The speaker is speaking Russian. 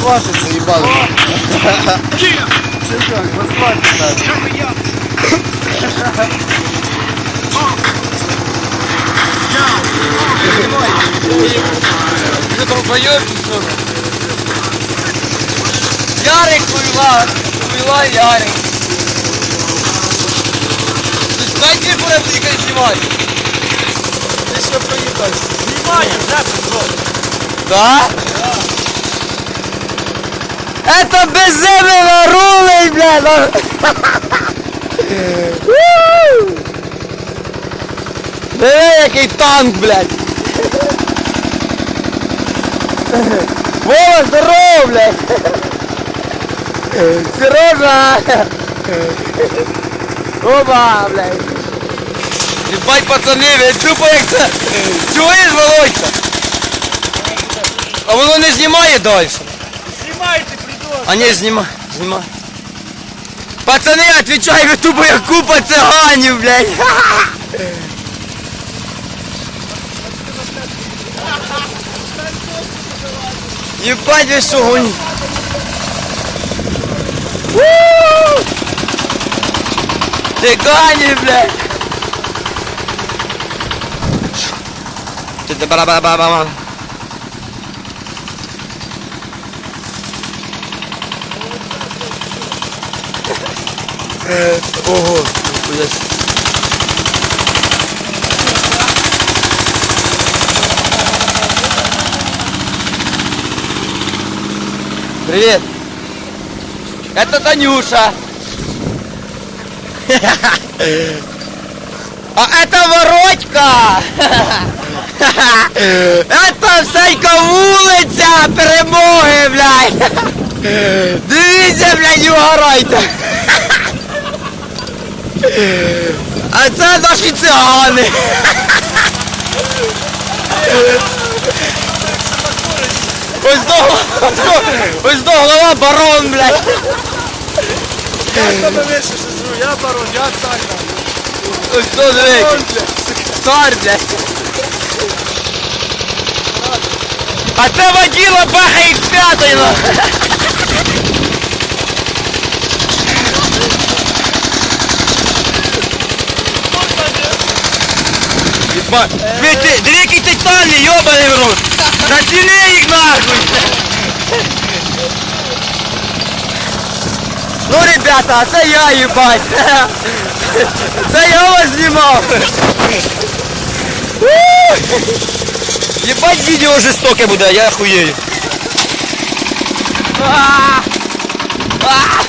асфальті заїбали. Чекай, в асфальті так. Ты долбоёб, что ли? Ярик хуйла, хуйла Ярик. Ты дай телефон, я буду снимать. Ти що проїбався? Знімаю, вже Петро. Да? Это безземельно рулей, блядь! Ву! Диви, який танк, блядь! Вова, здорово, блядь! Сережа! Оба, блядь! Ебать, пацани, ви тупо як це! Чуєш, Володька? А воно не знімає далі. Знімайте, придурок. А не, знімай, знімай. Пацани, отвечай, ви тупо як купа циганів, блядь. Ебать, ви що гоні? Цыгане, блядь. Ты бара бара бара бара Ого, нихуя себе. Привет. Это Танюша. А это Воротька. Это всяка вулиця перемоги, блядь. Дивіться, блядь, не угорайте. А це наші цигани. Ось до, ось до, ось до голова барон, блядь. Я тебе вище що я барон, я цар. Ось до, диви. Цар, блядь. А це воділа баха х 5 ну. Єба, ви ти, диви, який ти тальний, йобаний в рот. Націни їх нахуй. Ну, ребята, а це я, їбать. Це я вас знімав. Єбать відео жорстоке буде, я хуєю. А! А!